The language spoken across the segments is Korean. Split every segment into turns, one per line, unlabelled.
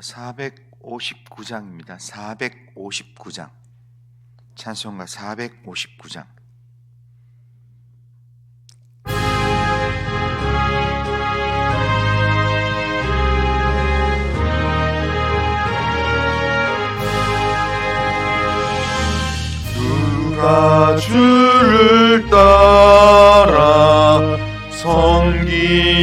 459장입니다. 459장. 찬송가 459장.
누가 주를 따라 섬기려는가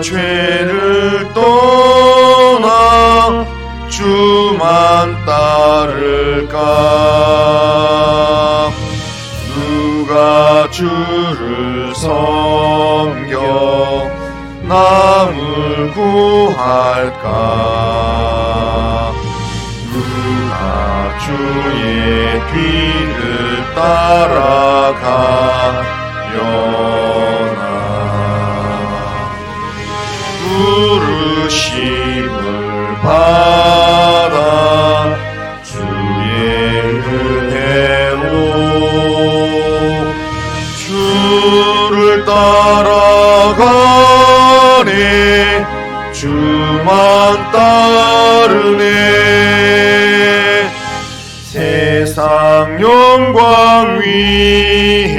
죄를 떠나 주만 따를까? 누가 주를 섬겨 남을 구할까? 누가 주의 뒤를 따라가려 부르심을 받아 주의 은혜로 주를 따라가네 주만 따르네. 세상 영광 위에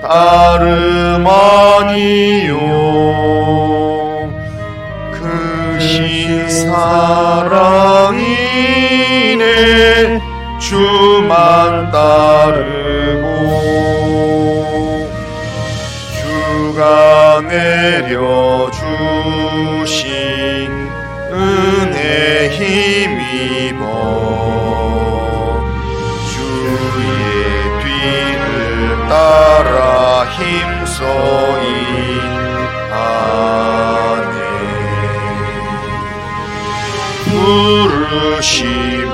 따름 아니요 사랑이네. 주만 따르고 주가 내려주신 은혜 힘입어 주의 뒤를 따라 힘써이 하 부르심을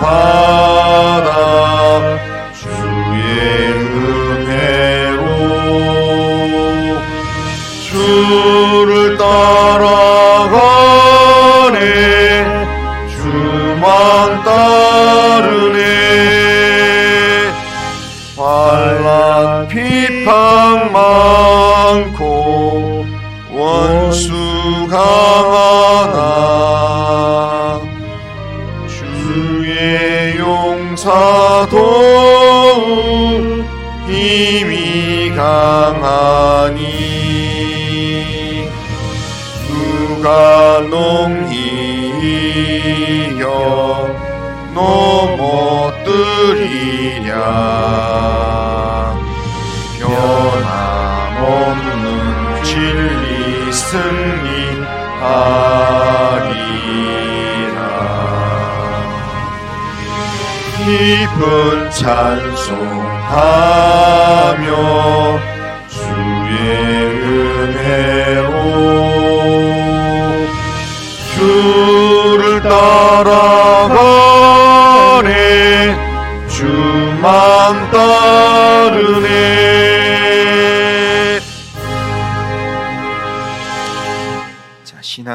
받아 주의 은혜로 주 강하니 누가 농히 이겨 넘어뜨리랴? 변함없는 진리 승리하리라. 기쁜 찬송하며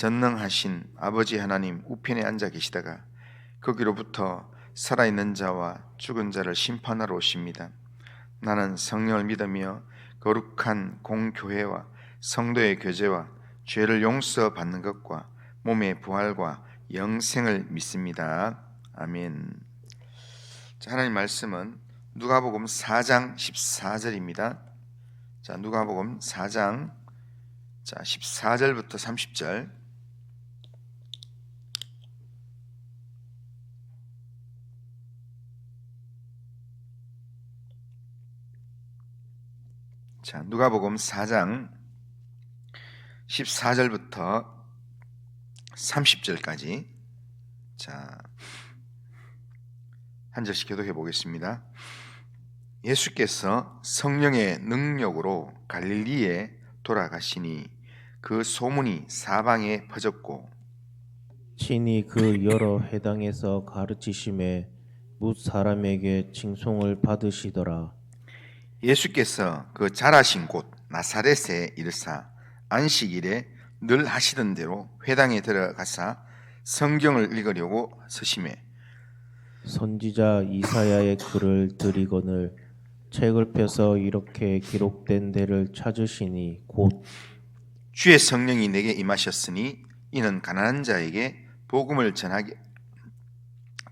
전능하신 아버지 하나님 우편에 앉아 계시다가 거기로부터 살아있는 자와 죽은 자를 심판하러 오십니다. 나는 성령을 믿으며 거룩한 공교회와 성도의 교제와 죄를 용서받는 것과 몸의 부활과 영생을 믿습니다. 아멘. 자, 하나님 말씀은 누가복음 4장 14절입니다. 자, 누가복음 4장 자, 14절부터 30절. 자, 누가복음 4장 14절부터 30절까지 자, 한 절씩 교독해 보겠습니다. 예수께서 성령의 능력으로 갈릴리에 돌아가시니 그 소문이 사방에 퍼졌고
친히 그 여러 회당에서 가르치심에 뭇 사람에게 칭송을 받으시더라.
예수께서 그 자라신 곳 나사렛에 이르사 안식일에 늘 하시던 대로 회당에 들어가사 성경을 읽으려고 서심해.
선지자 이사야의 글을 들이거늘 책을 펴서 이렇게 기록된 데를 찾으시니 곧
주의 성령이 내게 임하셨으니 이는 가난한 자에게 복음을 전하게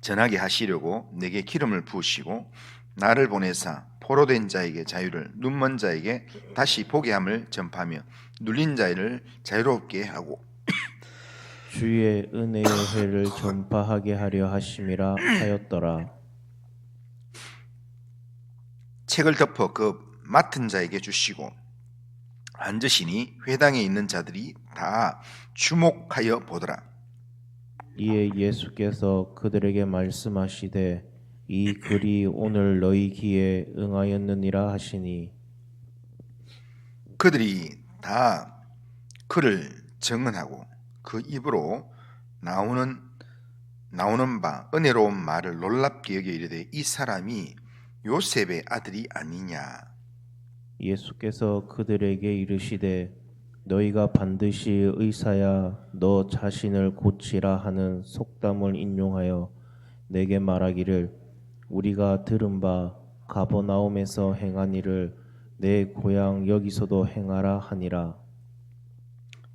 전하게 하시려고 내게 기름을 부으시고 나를 보내사 포로된 자에게 자유를 눈먼 자에게 다시 보게 함을 전파하며 눌린 자를 자유롭게 하고
주의 은혜의 회를 전파하게 하려 하심이라 하였더라.
책을 덮어 그 맡은 자에게 주시고 앉으시니 회당에 있는 자들이 다 주목하여 보더라.
이에 예수께서 그들에게 말씀하시되 이 글이 오늘 너희 귀에 응하였느니라 하시니.
그들이 다 그를 증언하고 그 입으로 나오는 나오는 바 은혜로운 말을 놀랍게 여겨 이르되 이 사람이 요셉의 아들이 아니냐.
예수께서 그들에게 이르시되 너희가 반드시 의사야 너 자신을 고치라 하는 속담을 인용하여 내게 말하기를 우리가 들은 바 가버나움에서 행한 일을 내 고향 여기서도 행하라 하니라.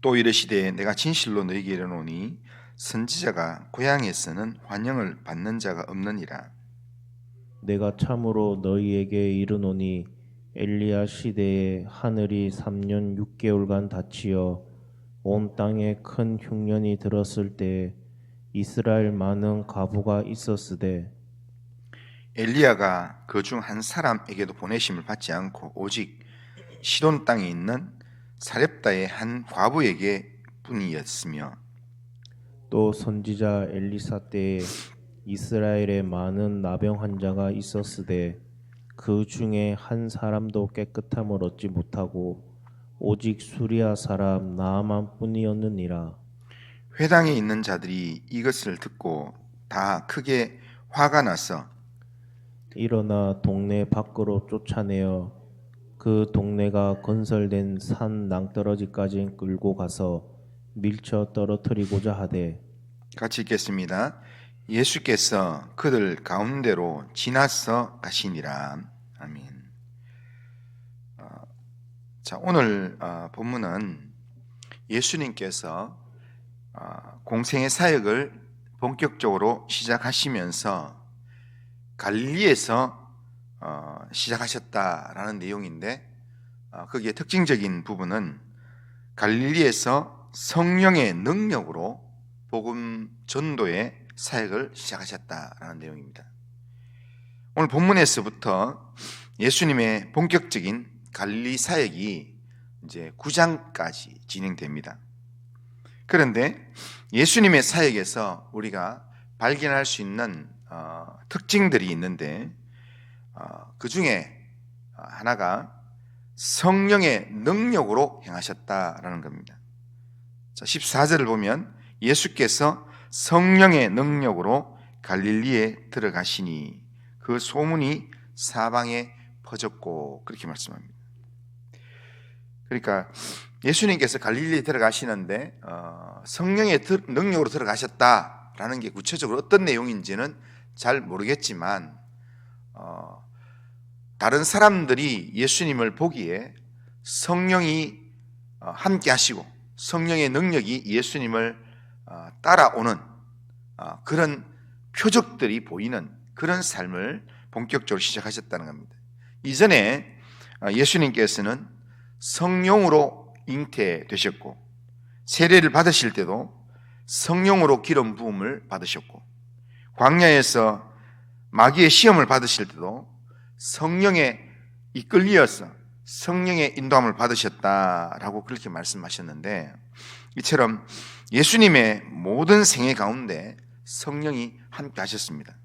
또 이르시되 내가 진실로 너희에게 이르노니 선지자가 고향에서는 환영을 받는 자가 없느니라.
내가 참으로 너희에게 이르노니 엘리야 시대에 하늘이 3년 6개월간 닫히어 온 땅에 큰 흉년이 들었을 때 이스라엘 많은 가부가 있었으되
엘리야가 그 중 한 사람에게도 보내심을 받지 않고 오직 시돈 땅에 있는 사렙다의 한 과부에게 뿐이었으며
또 선지자 엘리사 때에 이스라엘에 많은 나병 환자가 있었으되 그 중에 한 사람도 깨끗함을 얻지 못하고 오직 수리아 사람 나아만 뿐이었느니라.
회당에 있는 자들이 이것을 듣고 다 크게 화가 나서
일어나 동네 밖으로 쫓아내어 그 동네가 건설된 산 낭떠러지까지 끌고 가서 밀쳐 떨어뜨리고자 하되
같이 읽겠습니다. 예수께서 그들 가운데로 지나서 가시니라. 아멘. 어, 자 오늘 어, 본문은 예수님께서 어, 공생의 사역을 본격적으로 시작하시면서 갈릴리에서 어, 시작하셨다라는 내용인데 어, 거기에 특징적인 부분은 갈릴리에서 성령의 능력으로 복음 전도의 사역을 시작하셨다라는 내용입니다. 오늘 본문에서부터 예수님의 본격적인 갈릴리 사역이 이제 9장까지 진행됩니다. 그런데 예수님의 사역에서 우리가 발견할 수 있는 어, 특징들이 있는데 어, 그 중에 하나가 성령의 능력으로 행하셨다라는 겁니다. 자, 14절을 보면 예수께서 성령의 능력으로 갈릴리에 들어가시니 그 소문이 사방에 퍼졌고 그렇게 말씀합니다. 그러니까 예수님께서 갈릴리에 들어가시는데 어, 성령의 들- 능력으로 들어가셨다라는 게 구체적으로 어떤 내용인지는 잘 모르겠지만 어, 다른 사람들이 예수님을 보기에 성령이 어, 함께 하시고 성령의 능력이 예수님을 어, 따라오는 어, 그런 표적들이 보이는 그런 삶을 본격적으로 시작하셨다는 겁니다. 이전에 어, 예수님께서는 성령으로 잉태되셨고 세례를 받으실 때도 성령으로 기름 부음을 받으셨고 광야에서 마귀의 시험을 받으실 때도 성령에 이끌리어서 성령의 인도함을 받으셨다라고 그렇게 말씀하셨는데 이처럼 예수님의 모든 생애 가운데 성령이 함께 하셨습니다.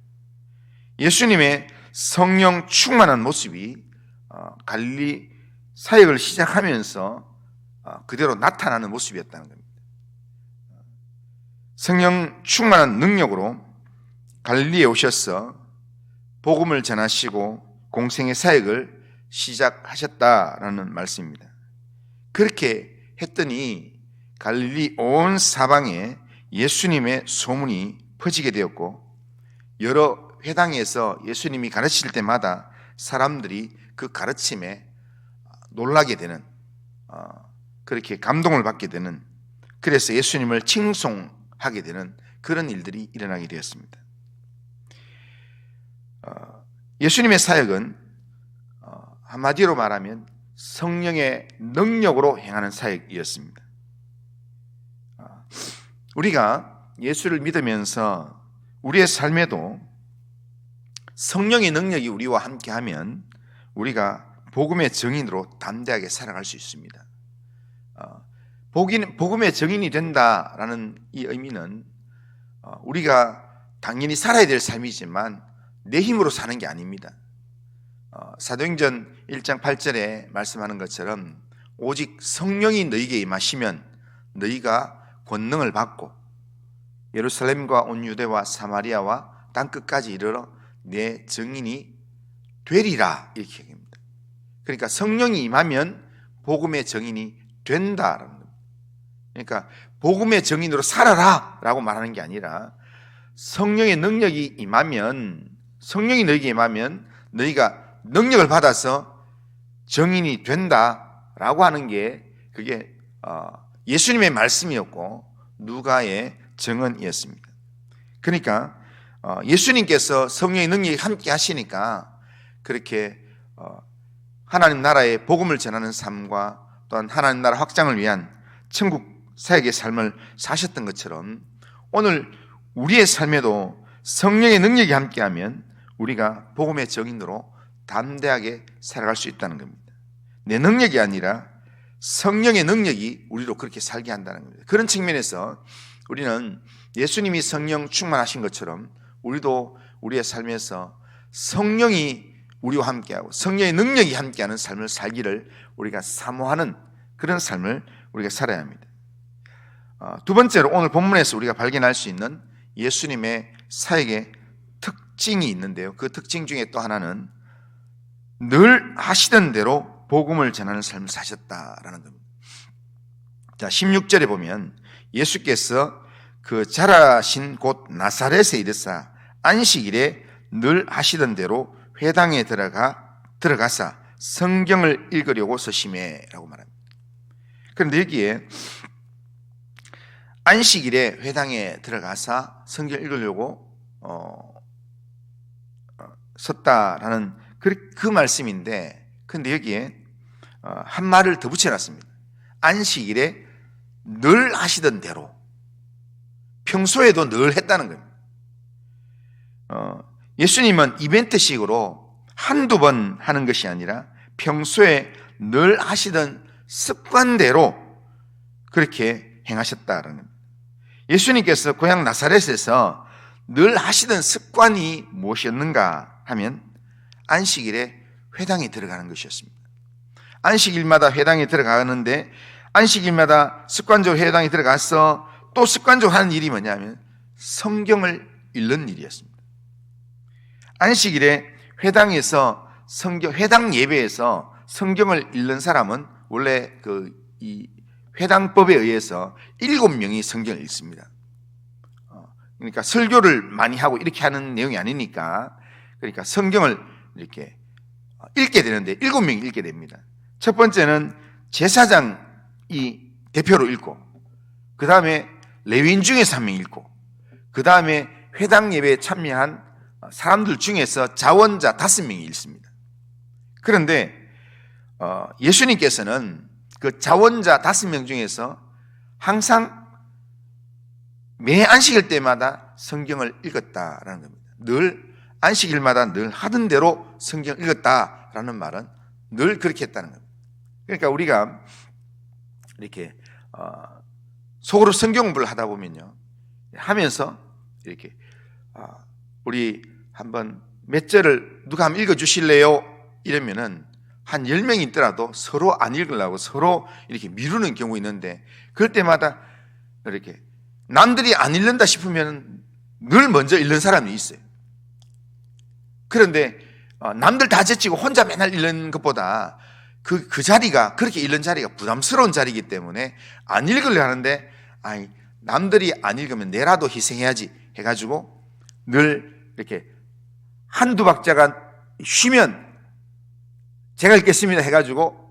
예수님의 성령 충만한 모습이 어, 갈리 사역을 시작하면서 어, 그대로 나타나는 모습이었다는 겁니다. 성령 충만한 능력으로 갈릴리에 오셔서 복음을 전하시고 공생의 사역을 시작하셨다라는 말씀입니다. 그렇게 했더니 갈릴리 온 사방에 예수님의 소문이 퍼지게 되었고 여러 회당에서 예수님이 가르칠 때마다 사람들이 그 가르침에 놀라게 되는 어, 그렇게 감동을 받게 되는 그래서 예수님을 칭송하게 되는 그런 일들이 일어나게 되었습니다. 어, 예수님의 사역은 어, 한마디로 말하면 성령의 능력으로 행하는 사역이었습니다. 어, 우리가 예수를 믿으면서 우리의 삶에도 성령의 능력이 우리와 함께하면 우리가 복음의 증인으로 담대하게 살아갈 수 있습니다. 복음의 증인이 된다라는 이 의미는 어, 우리가 당연히 살아야 될 삶이지만 내 힘으로 사는 게 아닙니다. 어, 사도행전 1장 8절에 말씀하는 것처럼 오직 성령이 너희에게 임하시면 너희가 권능을 받고 예루살렘과 온 유대와 사마리아와 땅 끝까지 이르러 내 증인이 되리라 이렇게 얘기합니다. 그러니까 성령이 임하면 복음의 증인이 된다라는 겁니다. 그러니까 복음의 증인으로 살아라라고 말하는 게 아니라 성령의 능력이 임하면 성령이 너에게 임하면 너희가 능력을 받아서 정인이 된다라고 하는 게 그게 어, 예수님의 말씀이었고 누가의 증언이었습니다. 그러니까 어, 예수님께서 성령의 능력이 함께 하시니까 그렇게 어, 하나님 나라의 복음을 전하는 삶과 또한 하나님 나라 확장을 위한 천국 사역의 삶을 사셨던 것처럼 오늘 우리의 삶에도 성령의 능력이 함께하면 우리가 복음의 정인으로 담대하게 살아갈 수 있다는 겁니다. 내 능력이 아니라 성령의 능력이 우리로 그렇게 살게 한다는 겁니다. 그런 측면에서 우리는 예수님이 성령 충만하신 것처럼 우리도 우리의 삶에서 성령이 우리와 함께하고 성령의 능력이 함께하는 삶을 살기를 우리가 사모하는 그런 삶을 우리가 살아야 합니다. 어, 두 번째로 오늘 본문에서 우리가 발견할 수 있는 예수님의 사역의 특징이 있는데요. 그 특징 중에 또 하나는 늘 하시던 대로 복음을 전하는 삶을 사셨다라는 겁니다. 자, 16절에 보면 예수께서 그 자라신 곳 나사렛에 이르사 안식일에 늘 하시던 대로 회당에 들어가 들어가사 성경을 읽으려고 서심해라고 말합니다. 그런데 여기에 안식일에 회당에 들어가사 성경 읽으려고 어, 어, 섰다라는 그, 그 말씀인데, 근데 여기에 어, 한 말을 더 붙여놨습니다. 안식일에 늘 하시던 대로 평소에도 늘 했다는 겁니다. 어, 예수님은 이벤트식으로 한두 번 하는 것이 아니라 평소에 늘 하시던 습관대로 그렇게 행하셨다는 겁니다. 예수님께서 고향 나사렛에서 늘 하시던 습관이 무엇이었는가 하면 안식일에 회당에 들어가는 것이었습니다. 안식일마다 회당에 들어가는데 안식일마다 습관적으로 회당에 들어가서 또 습관적으로 하는 일이 뭐냐면 성경을 읽는 일이었습니다. 안식일에 회당에서 성경 회당 예배에서 성경을 읽는 사람은 원래 그 이 회당법에 의해서 일곱 명이 성경을 읽습니다. 어, 그러니까 설교를 많이 하고 이렇게 하는 내용이 아니니까 그러니까 성경을 이렇게 읽게 되는데 일곱 명이 읽게 됩니다. 첫 번째는 제사장이 대표로 읽고 그 다음에 레위인 중에서 한 명 읽고 그 다음에 회당 예배에 참여한 사람들 중에서 자원자 다섯 명이 읽습니다. 그런데 어, 예수님께서는 그 자원자 다섯 명 중에서 항상 매 안식일 때마다 성경을 읽었다라는 겁니다. 늘 안식일마다 늘 하던 대로 성경을 읽었다라는 말은 늘 그렇게 했다는 겁니다. 그러니까 우리가 이렇게 어, 속으로 성경 공부를 하다 보면요 하면서 이렇게 어, 우리 한번 몇 절을 누가 한번 읽어 주실래요? 이러면은 한 10명이 있더라도 서로 안 읽으려고 서로 이렇게 미루는 경우 있는데 그럴 때마다 이렇게 남들이 안 읽는다 싶으면 늘 먼저 읽는 사람이 있어요. 그런데 어, 남들 다 제치고 혼자 맨날 읽는 것보다 그, 그 자리가 그렇게 읽는 자리가 부담스러운 자리이기 때문에 안 읽으려 하는데 아니 남들이 안 읽으면 내라도 희생해야지 해가지고 늘 이렇게 한두 박자가 쉬면 제가 읽겠습니다 해가지고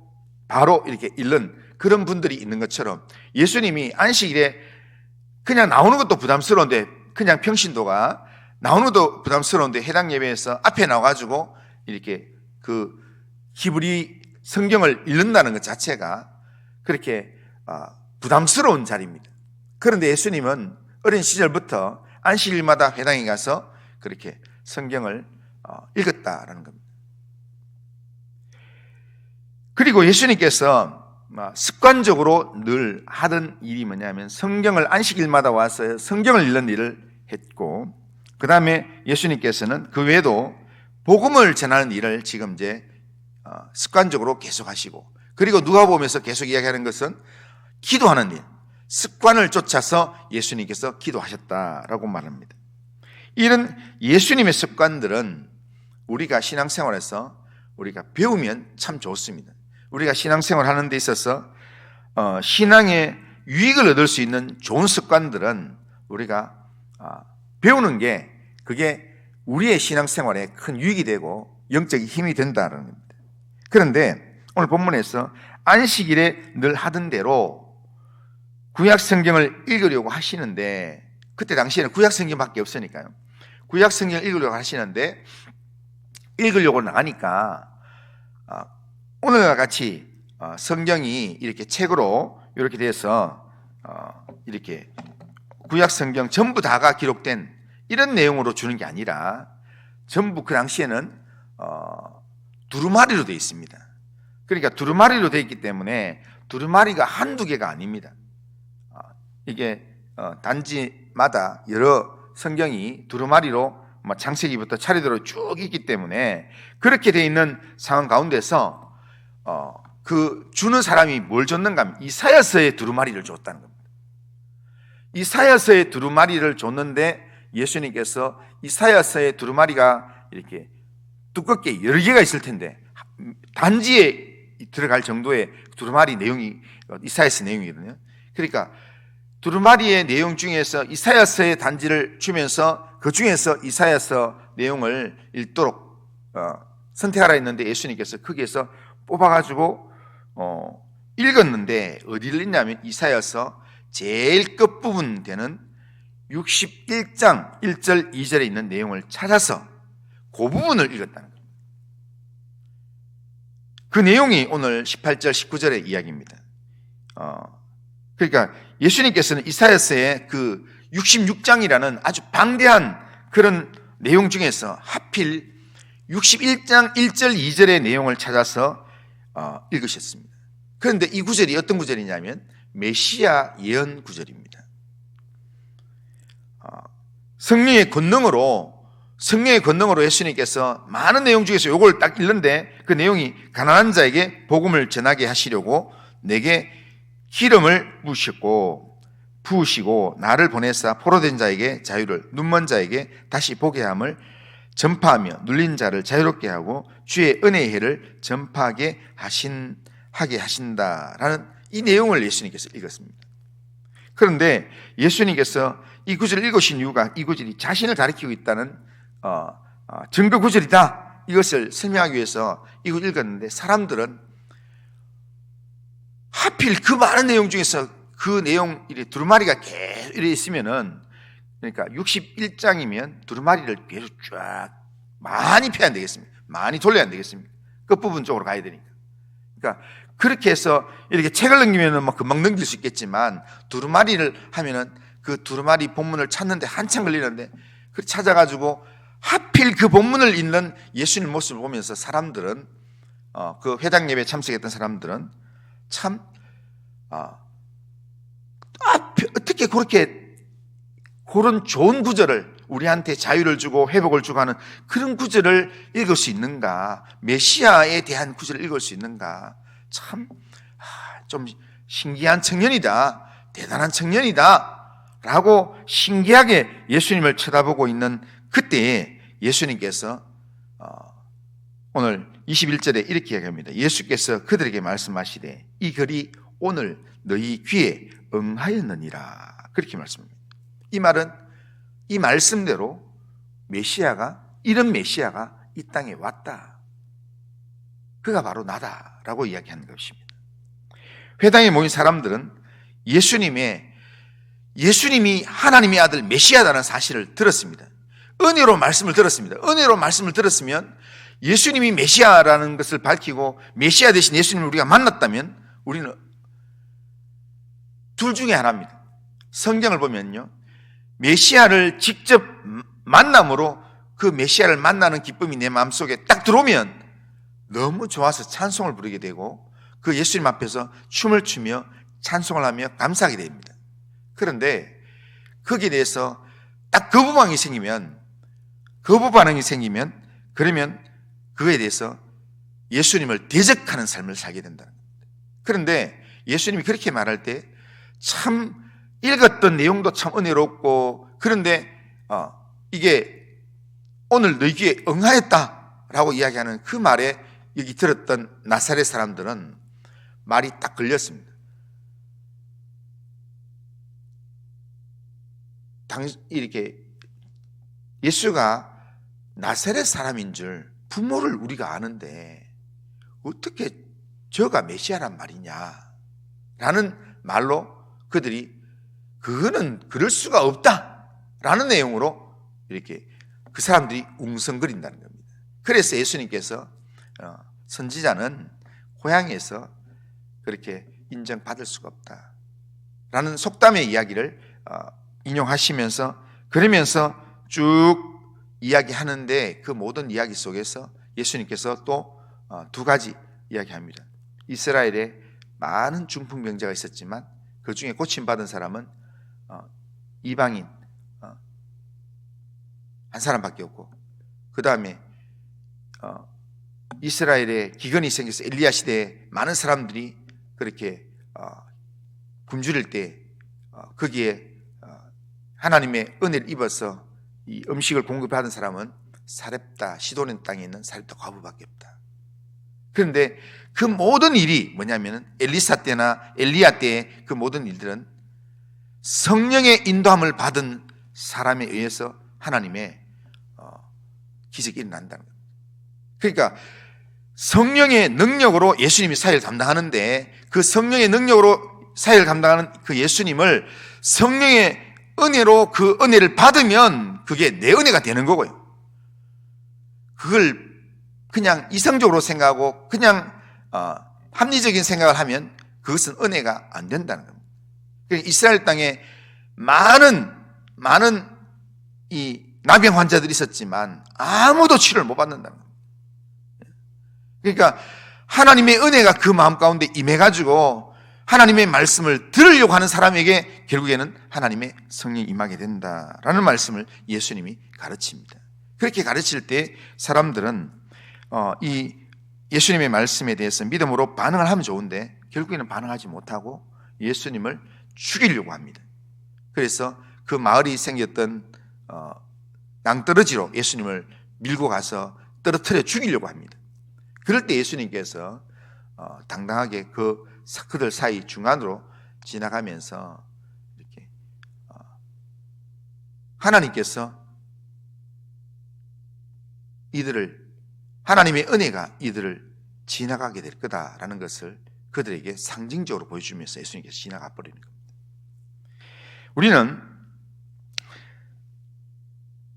바로 이렇게 읽는 그런 분들이 있는 것처럼 예수님이 안식일에 그냥 나오는 것도 부담스러운데 그냥 평신도가 나오는 것도 부담스러운데 해당 예배에서 앞에 나와가지고 이렇게 그 히브리 성경을 읽는다는 것 자체가 그렇게 아, 부담스러운 자리입니다. 그런데 예수님은 어린 시절부터 안식일마다 회당에 가서 그렇게 성경을 어, 읽었다라는 겁니다. 그리고 예수님께서 어, 습관적으로 늘 하던 일이 뭐냐면 성경을 안식일마다 와서 성경을 읽는 일을 했고 그 다음에 예수님께서는 그 외에도 복음을 전하는 일을 지금 이제 어, 습관적으로 계속 하시고 그리고 누가 보면서 계속 이야기하는 것은 기도하는 일 습관을 쫓아서 예수님께서 기도하셨다라고 말합니다. 이런 예수님의 습관들은 우리가 신앙생활에서 우리가 배우면 참 좋습니다. 우리가 신앙생활 하는 데 있어서 어, 신앙의 유익을 얻을 수 있는 좋은 습관들은 우리가 아, 배우는 게 그게 우리의 신앙생활에 큰 유익이 되고 영적인 힘이 된다는 겁니다. 그런데 오늘 본문에서 안식일에 늘 하던 대로 구약 성경을 읽으려고 하시는데 그때 당시에는 구약 성경밖에 없으니까요. 구약 성경을 읽으려고 하시는데 읽으려고 나가니까 아, 오늘과 같이 어, 성경이 이렇게 책으로 이렇게 돼서 어, 이렇게 구약 성경 전부 다가 기록된 이런 내용으로 주는 게 아니라 전부 그 당시에는 어, 두루마리로 되어 있습니다. 그러니까 두루마리로 되어 있기 때문에 두루마리가 한두 개가 아닙니다. 어, 이게 어, 단지마다 여러 성경이 두루마리로 뭐 창세기부터 차례대로 쭉 있기 때문에 그렇게 되어 있는 상황 가운데서 어, 그 주는 사람이 뭘 줬는가 하면 이사야서의 두루마리를 줬다는 겁니다. 이사야서의 두루마리를 줬는데 예수님께서 이사야서의 두루마리가 이렇게 두껍게 여러 개가 있을 텐데 단지에 들어갈 정도의 두루마리 내용이 이사야서 내용이거든요. 그러니까 두루마리의 내용 중에서 이사야서의 단지를 주면서 그 중에서 이사야서 내용을 읽도록 어, 선택하라 했는데 예수님께서 거기에서 뽑아가지고 어, 읽었는데 어디를 읽냐면 이사야서 제일 끝부분 되는 61장 1절 2절에 있는 내용을 찾아서 그 부분을 읽었다는 겁니다. 그 내용이 오늘 18절 19절의 이야기입니다. 어, 그러니까 예수님께서는 이사야서의 그 66장이라는 아주 방대한 그런 내용 중에서 하필 61장 1절 2절의 내용을 찾아서 어, 읽으셨습니다. 그런데 이 구절이 어떤 구절이냐면 메시아 예언 구절입니다. 어, 성령의 권능으로 성령의 권능으로 예수님께서 많은 내용 중에서 요걸 딱 읽는데 그 내용이 가난한 자에게 복음을 전하게 하시려고 내게 기름을 부으셨고 부으시고 나를 보내사 포로된 자에게 자유를 눈먼 자에게 다시 보게 함을 전파하며 눌린 자를 자유롭게 하고 주의 은혜의 해를 전파하게 하신 하게 하신다라는 이 내용을 예수님께서 읽었습니다. 그런데 예수님께서 이 구절을 읽으신 이유가 이 구절이 자신을 가리키고 있다는 어, 어, 증거 구절이다. 이것을 설명하기 위해서 이걸 읽었는데 사람들은 하필 그 많은 내용 중에서 그 내용 이래 두루마리가 계속 이래 있으면은 그러니까 61장이면 두루마리를 계속 쫙 많이 펴야 안 되겠습니까? 많이 돌려야 안 되겠습니까? 끝부분 쪽으로 가야 되니까. 그러니까 그렇게 해서 이렇게 책을 넘기면은 뭐 금방 넘길 수 있겠지만 두루마리를 하면은 그 두루마리 본문을 찾는데 한참 걸리는데 그 찾아가지고 하필 그 본문을 읽는 예수님 모습을 보면서 사람들은 어, 그 회당 예배 참석했던 사람들은 참 어, 아, 어떻게 그렇게 그런 좋은 구절을 우리한테 자유를 주고 회복을 주고 하는 그런 구절을 읽을 수 있는가? 메시아에 대한 구절을 읽을 수 있는가? 참, 아, 좀 신기한 청년이다. 대단한 청년이다. 라고 신기하게 예수님을 쳐다보고 있는 그때에 예수님께서 어, 오늘 21절에 이렇게 이야기합니다. 예수께서 그들에게 말씀하시되 이 글이 오늘 너희 귀에 응하였느니라. 그렇게 말씀합니다. 이 말은 이 말씀대로 메시아가 이런 메시아가 이 땅에 왔다. 그가 바로 나다라고 이야기하는 것입니다. 회당에 모인 사람들은 예수님의 예수님이 하나님의 아들 메시아라는 사실을 들었습니다. 은혜로 말씀을 들었습니다. 은혜로 말씀을 들었으면 예수님이 메시아라는 것을 밝히고 메시아 대신 예수님을 우리가 만났다면 우리는 둘 중에 하나입니다. 성경을 보면요. 메시아를 직접 만남으로 그 메시아를 만나는 기쁨이 내 마음속에 딱 들어오면 너무 좋아서 찬송을 부르게 되고 그 예수님 앞에서 춤을 추며 찬송을 하며 감사하게 됩니다. 그런데 거기에 대해서 딱 거부 반응이 생기면 거부 반응이 생기면 그러면 그거에 대해서 예수님을 대적하는 삶을 살게 겁니다. 그런데 예수님이 그렇게 말할 때 참 읽었던 내용도 참 은혜롭고 그런데 어, 이게 오늘 너희에게 응하였다라고 이야기하는 그 말에 여기 들었던 나사렛 사람들은 말이 딱 걸렸습니다. 당 이렇게 예수가 나사렛 사람인 줄 부모를 우리가 아는데 어떻게 저가 메시아란 말이냐? 라는 말로 그들이 그거는 그럴 수가 없다. 라는 내용으로 이렇게 그 사람들이 웅성거린다는 겁니다. 그래서 예수님께서 어, 선지자는 고향에서 그렇게 인정받을 수가 없다. 라는 속담의 이야기를 어, 인용하시면서 그러면서 쭉 이야기하는데 그 모든 이야기 속에서 예수님께서 또 두 가지 이야기합니다. 이스라엘에 많은 중풍병자가 있었지만 그 중에 고침받은 사람은 어, 이방인 어, 한 사람밖에 없고 그 다음에 어, 이스라엘에 기근이 생겨서 엘리야 시대에 많은 사람들이 그렇게 굶주릴 때 거기에 하나님의 은혜를 입어서 이 음식을 공급하는 사람은 사렙다 시도는 땅에 있는 사렙다 과부밖에 없다. 그런데 그 모든 일이 뭐냐면은 엘리사 때나 엘리야 때의 그 모든 일들은 성령의 인도함을 받은 사람에 의해서 하나님의 어, 기적이 일어난다는 겁니다. 그러니까 성령의 능력으로 예수님이 사회를 감당하는데 그 성령의 능력으로 사회를 감당하는 그 예수님을 성령의 은혜로 그 은혜를 받으면 그게 내 은혜가 되는 거고요. 그걸 그냥 이성적으로 생각하고 그냥 어, 합리적인 생각을 하면 그것은 은혜가 안 된다는 겁니다. 그러니까 이스라엘 땅에 많은 많은 이 나병 환자들이 있었지만 아무도 치료를 못 받는다는 겁니다. 그러니까 하나님의 은혜가 그 마음 가운데 임해가지고 하나님의 말씀을 들으려고 하는 사람에게 결국에는 하나님의 성령이 임하게 된다라는 말씀을 예수님이 가르칩니다. 그렇게 가르칠 때 사람들은 어, 이 예수님의 말씀에 대해서 믿음으로 반응을 하면 좋은데 결국에는 반응하지 못하고 예수님을 죽이려고 합니다. 그래서 그 마을이 생겼던 어, 낭떠러지로 예수님을 밀고 가서 떨어뜨려 죽이려고 합니다. 그럴 때 예수님께서 어, 당당하게 그 그들 사이 중간으로 지나가면서 이렇게 어, 하나님께서 이들을 하나님의 은혜가 이들을 지나가게 될 거다라는 것을 그들에게 상징적으로 보여주면서 예수님께서 지나가 버리는 겁니다. 우리는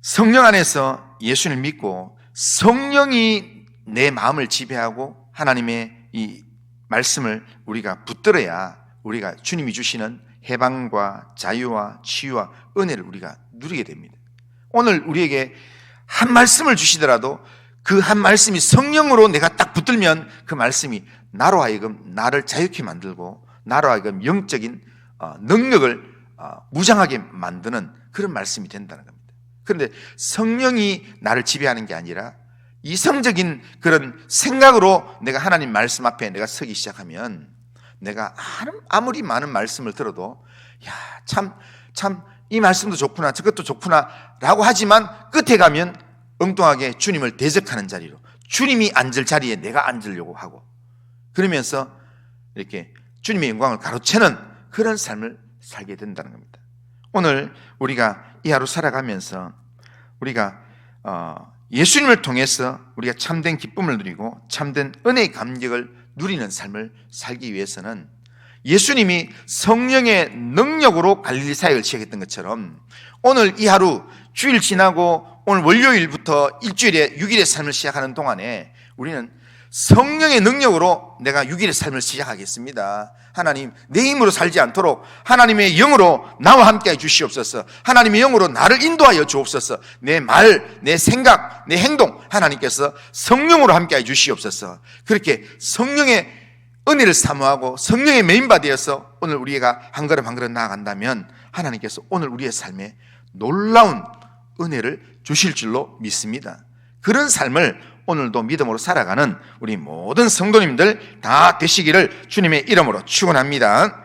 성령 안에서 예수를 믿고 성령이 내 마음을 지배하고 하나님의 이 말씀을 우리가 붙들어야 우리가 주님이 주시는 해방과 자유와 치유와 은혜를 우리가 누리게 됩니다. 오늘 우리에게 한 말씀을 주시더라도 그 한 말씀이 성령으로 내가 딱 붙들면 그 말씀이 나로 하여금 나를 자유케 만들고 나로 하여금 영적인 어, 능력을 어, 무장하게 만드는 그런 말씀이 된다는 겁니다. 그런데 성령이 나를 지배하는 게 아니라 이성적인 그런 생각으로 내가 하나님 말씀 앞에 내가 서기 시작하면 내가 아무리 많은 말씀을 들어도 야, 참, 참, 이 말씀도 좋구나, 저것도 좋구나, 라고 하지만 끝에 가면 엉뚱하게 주님을 대적하는 자리로 주님이 앉을 자리에 내가 앉으려고 하고 그러면서 이렇게 주님의 영광을 가로채는 그런 삶을 살게 된다는 겁니다. 오늘 우리가 이 하루 살아가면서 우리가 어, 예수님을 통해서 우리가 참된 기쁨을 누리고 참된 은혜의 감격을 누리는 삶을 살기 위해서는 예수님이 성령의 능력으로 갈릴리 사역을 시작했던 것처럼 오늘 이 하루 주일 지나고 오늘 월요일부터 일주일에 6일의 삶을 시작하는 동안에 우리는 성령의 능력으로 내가 6일의 삶을 시작하겠습니다. 하나님, 내 힘으로 살지 않도록 하나님의 영으로 나와 함께 해 주시옵소서. 하나님의 영으로 나를 인도하여 주옵소서. 내 말, 내 생각, 내 행동, 하나님께서 성령으로 함께 해 주시옵소서. 그렇게 성령의 은혜를 사모하고 성령의 메인바디여서 오늘 우리가 한 걸음 한 걸음 나아간다면 하나님께서 오늘 우리의 삶에 놀라운 은혜를 주실 줄로 믿습니다. 그런 삶을 오늘도 믿음으로 살아가는 우리 모든 성도님들 다 되시기를 주님의 이름으로 축원합니다.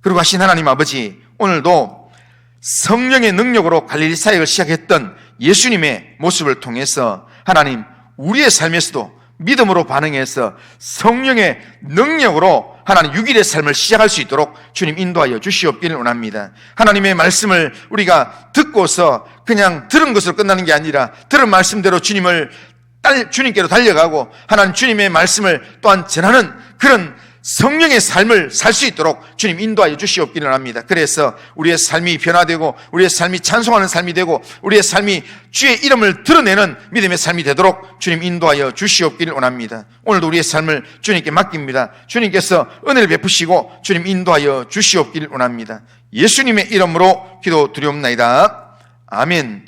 그리고 하신 하나님 아버지 오늘도 성령의 능력으로 갈릴리 사역을 시작했던 예수님의 모습을 통해서 하나님 우리의 삶에서도 믿음으로 반응해서 성령의 능력으로 하나님 6일의 삶을 시작할 수 있도록 주님 인도하여 주시옵기를 원합니다. 하나님의 말씀을 우리가 듣고서 그냥 들은 것으로 끝나는 게 아니라 들은 말씀대로 주님을 딸, 주님께로 달려가고 하나님 주님의 말씀을 또한 전하는 그런 성령의 삶을 살 수 있도록 주님 인도하여 주시옵기를 합니다. 그래서 우리의 삶이 변화되고 우리의 삶이 찬송하는 삶이 되고 우리의 삶이 주의 이름을 드러내는 믿음의 삶이 되도록 주님 인도하여 주시옵기를 원합니다. 오늘도 우리의 삶을 주님께 맡깁니다. 주님께서 은혜를 베푸시고 주님 인도하여 주시옵기를 원합니다. 예수님의 이름으로 기도 드리옵나이다. 아멘.